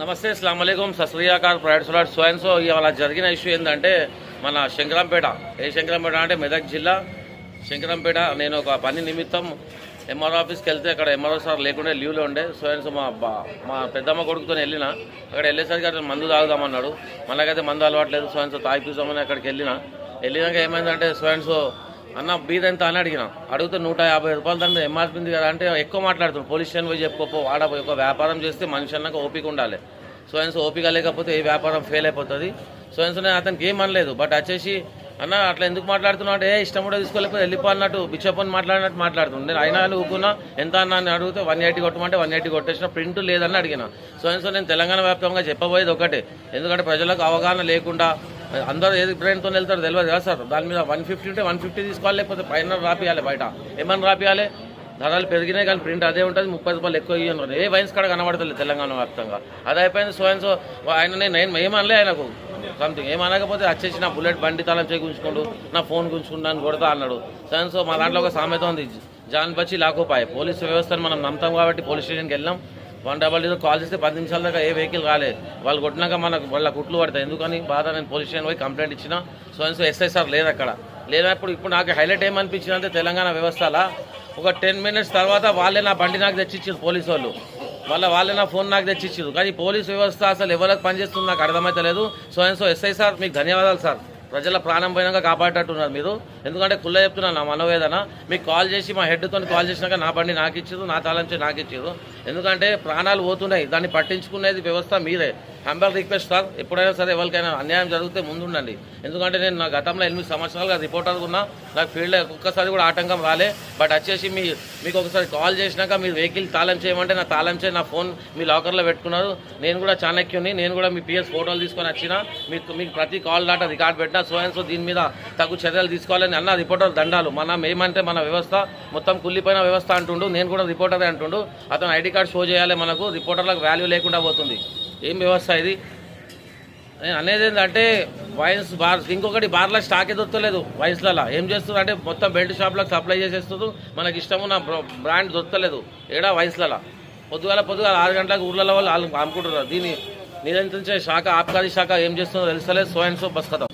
నమస్తే అస్సలం అయికం సశ్రీయాకార్ ప్రైవేట్ సోలార్ స్వయం సో ఇవాళ జరిగిన ఇష్యూ ఏంటంటే మన శంకరంపేట. ఏ శంకరంపేట అంటే మెదక్ జిల్లా. శంకరంపేట నేను ఒక పని నిమిత్తం ఎంఆర్ఓ ఆఫీస్కి వెళ్తే అక్కడ ఎంఆర్ఓ సార్ లేకుండా లీవ్లో ఉండే. స్వయం సో మా మా పెద్దమ్మ కొడుకుతో వెళ్ళిన. అక్కడ వెళ్ళేసరికి అతను మందు తాగుదామన్నాడు. మనకైతే మందు అలవాట్లేదు. స్వయం సో తాగిపిస్తామని అక్కడికి వెళ్ళిన. వెళ్ళినాక ఏమైందంటే స్వయం సో అన్న బీర్ ఎంత అని అడిగిన. అడిగితే నూట యాభై రూపాయలు దాని ఎంఆర్పీ ఉంది కదా అంటే ఎక్కువ మాట్లాడుతున్నాడు. పోలీస్ స్టేషన్ పోయి చెప్పుకోపో వాడ ఒక వ్యాపారం చేస్తే మనిషి అన్నాక ఓపిక ఉండాలి. సో సో ఓపిక లేకపోతే ఏ వ్యాపారం ఫెయిల్ అయిపోతుంది. సో నేను అతనికి ఏం అనలేదు బట్ వచ్చేసి అన్న అట్లా ఎందుకు మాట్లాడుతున్నావు అంటే ఏ ఇష్టం కూడా తీసుకోలేకపోతే వెళ్ళిపో అన్నట్టు బిచ్చప్పని మాట్లాడినట్టు మాట్లాడుతుంది నేను అయినా అని ఊకున్నా ఎంత అన్న అని అడిగితే వన్ ఎయిటీ కొట్టమంటే వన్ ఎయిటీ కొట్టేసిన ప్రింట్ లేదని అడిగిన. సో సో నేను తెలంగాణ వ్యాప్తంగా చెప్పబోయేది ఒకటే. ఎందుకంటే ప్రజలకు అవగాహన లేకుండా అందరూ ఏది ట్రైన్తో వెళ్తారో తెలియదు కదా సార్. దాని మీద వన్ ఫిఫ్టీ ఉంటే వన్ ఫిఫ్టీ తీసుకోవాలి లేకపోతే పైన రాపియాలి బయట. ఏమన్నా రాపియాలి? ధరలు పెరిగినాయి కానీ ప్రింట్ అదే ఉంటుంది ముప్పై రూపాయలు ఎక్కువ ఇవ్వను ఏ వైన్స్ కాడ కనబడతలేదు తెలంగాణ వ్యాప్తంగా. అది అయిపోయింది సో అండ్ సో ఆయన నేను ఏమనలే ఆయనకు. సంథింగ్ ఏమనకపోతే వచ్చేసి నా బుల్లెట్ బండి తాళం చేయి నా ఫోన్ గుంజుకుంటాను కొడతా అన్నాడు. సో అండ్ సో మా దాంట్లో ఒక సామెత ఉంది. జాన్ బచ్చి లాకోపాయ్. పోలీసు వ్యవస్థను మనం నమ్ముతాం కాబట్టి పోలీస్ స్టేషన్కి వెళ్ళాం. వన్ డబల్ జీరో కాల్ చేస్తే పది నిమిషాల దాకా ఏ వెహికల్ రాలేదు. వాళ్ళు కొట్టినాక మనకు వాళ్ళ కుట్లు పడతాయి. ఎందుకని? బాధ నేను పోలీస్ స్టేషన్ పోయి కంప్లైంట్ ఇచ్చిన. So and so SI sir లేదు అక్కడ. లేనప్పుడు ఇప్పుడు నాకు హైలైట్ ఏమనిపించింది అంటే తెలంగాణ వ్యవస్థలా ఒక టెన్ మినిట్స్ తర్వాత వాళ్ళే నా బండి నాకు తెచ్చిచ్చారు పోలీసు వాళ్ళు. మళ్ళీ వాళ్ళే నా ఫోన్ నాకు తెచ్చిచ్చారు కానీ పోలీస్ వ్యవస్థ అసలు ఎవరికి పనిచేస్తుంది నాకు అర్థమైతలేదు. So and so SI sir మీకు ధన్యవాదాలు సార్. ప్రజల ప్రాణం పోయినాక కాపాడేటట్టున్నారు మీరు. ఎందుకంటే కుల్ల చెప్తున్నాను నా మనోవేదన. మీకు కాల్ చేసి మా హెడ్తో కాల్ చేసినాక నా బండి నాకు ఇచ్చారు నా తాళం నాకు ఇచ్చారు ఎందుకంటే ప్రాణాలు పోతున్నాయి. దాన్ని పట్టించుకునేది వ్యవస్థ మీరే. హంబల్ రిక్వెస్ట్ సార్ ఎప్పుడైనా సరే ఎవరికైనా అన్యాయం జరిగితే ముందుండండి. ఎందుకంటే నేను నా గతంలో ఎనిమిది సంవత్సరాలుగా రిపోర్టర్ ఉన్నా. నాకు ఫీల్డ్ ఒక్కసారి కూడా ఆటంకం రాలే. బట్ వచ్చేసి మీ మీకు ఒకసారి కాల్ చేసినాక మీరు వెహికల్ తాళం చేయమంటే నా తాళం చేయి నా ఫోన్ మీ లాకర్లో పెట్టుకున్నారు. నేను కూడా చాణక్యుని నేను కూడా మీ పిఎస్ ఫోటోలు తీసుకొని వచ్చిన. మీకు మీకు ప్రతి కాల్ దాటా రికార్డ్ పెట్టినా. సో అండ్ సో దీని మీద తగు చర్యలు తీసుకోవాలని అన్న రిపోర్టర్ దండాలు. మనం ఏమంటే మన వ్యవస్థ మొత్తం కుళ్ళిపోయిన వ్యవస్థ అంటుండు. నేను కూడా రిపోర్టరే అంటుండు. అతను ఐడి కార్డ్ షో చేయాలి మనకు. రిపోర్టర్లకు వాల్యూ లేకుండా పోతుంది. ఏం వ్యవస్థ ఇది? నేను అనేది ఏంటంటే వైన్స్ బార్ ఇంకొకటి బార్లో స్టాక్ దొరకలేదు వైన్స్లలో. ఏం చేస్తుంది అంటే మొత్తం బెల్ట్ షాప్లకు సప్లై చేసేస్తుంది మనకి ఇష్టమున్న బ్రాండ్ దొరకలేదు ఏడా వైన్స్లలో. పొద్దుగాల పొద్దుగాల ఆరు గంటలకు ఊర్లలో వాళ్ళు వాళ్ళు అమ్ముకుంటున్నారు దీన్ని నియంత్రించే శాఖ ఆబ్కారీ శాఖ ఏం చేస్తుందో తెలుస్తలేదు. సో అండ్ సో బస్ కథం.